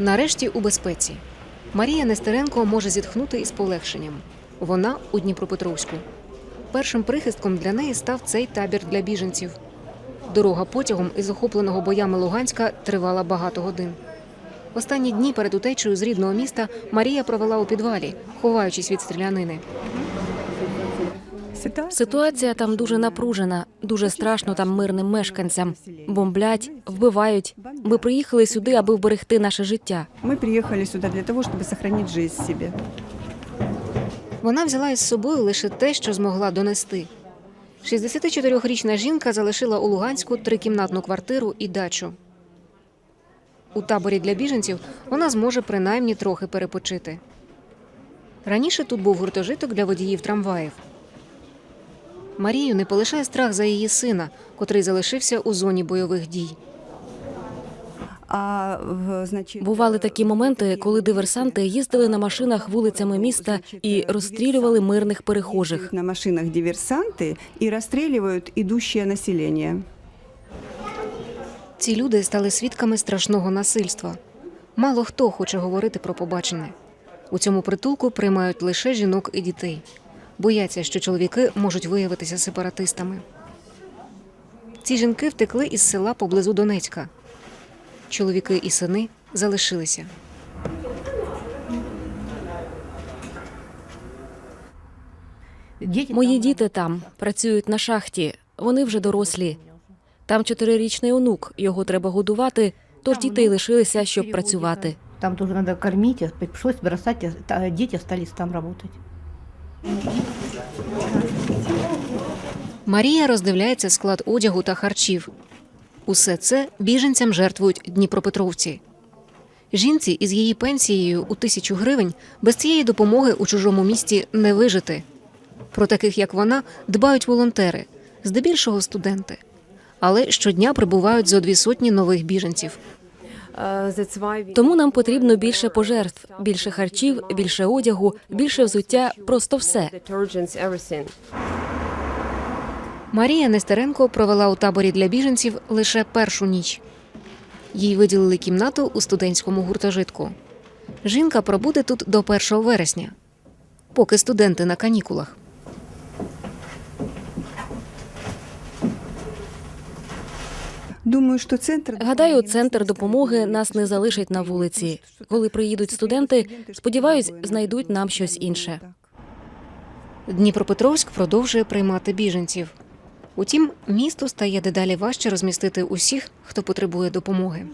Нарешті у безпеці. Марія Нестеренко може зітхнути із полегшенням. Вона у Дніпропетровську. Першим прихистком для неї став цей табір для біженців. Дорога потягом із охопленого боями Луганська тривала багато годин. Останні дні перед утечею з рідного міста Марія провела у підвалі, ховаючись від стрілянини. Ситуація там дуже напружена, дуже страшно там мирним мешканцям. Бомблять, вбивають. Ми приїхали сюди, аби вберегти наше життя. Мы приехали сюда для того, чтобы сохранить жизнь себе. Вона взяла із собою лише те, що змогла донести. 64-річна жінка залишила у Луганську трикімнатну квартиру і дачу. У таборі для біженців вона зможе принаймні трохи перепочити. Раніше тут був гуртожиток для водіїв трамваїв. Марію не полишає страх за її сина, котрий залишився у зоні бойових дій. А, в, значит, Бували такі моменти, коли диверсанти їздили на машинах вулицями міста і розстрілювали мирних перехожих. на машинах диверсанты и расстреливают идущее население. Ці люди стали свідками страшного насильства. Мало хто хоче говорити про побачене. У цьому притулку приймають лише жінок і дітей. Бояться, що чоловіки можуть виявитися сепаратистами. Ці жінки втекли із села поблизу Донецька. Чоловіки і сини залишилися. Мої діти там працюють на шахті. Вони вже дорослі. Там чотирирічний онук. Його треба годувати. Тож дітей лишилися, щоб працювати. Там тоже надо кормить, а пришлось бросать, а та- дети там работать. Марія роздивляється склад одягу та харчів. Усе це біженцям жертвують дніпропетровці. Жінці із її пенсією у тисячу гривень без цієї допомоги у чужому місті не вижити. Про таких, як вона, дбають волонтери, здебільшого студенти. Але щодня прибувають зо дві сотні нових біженців. Тому нам потрібно більше пожертв, більше харчів, більше одягу, більше взуття, просто все. Марія Нестеренко провела у таборі для біженців лише першу ніч. Їй виділили кімнату у студентському гуртожитку. Жінка пробуде тут до 1 вересня, поки студенти на канікулах. Думаю, что центр... Гадаю, центр допомоги нас не залишить на вулиці. Коли приїдуть студенти, сподіваюсь, знайдуть нам щось інше. Дніпропетровськ продовжує приймати біженців. Утім, місту стає дедалі важче розмістити усіх, хто потребує допомоги.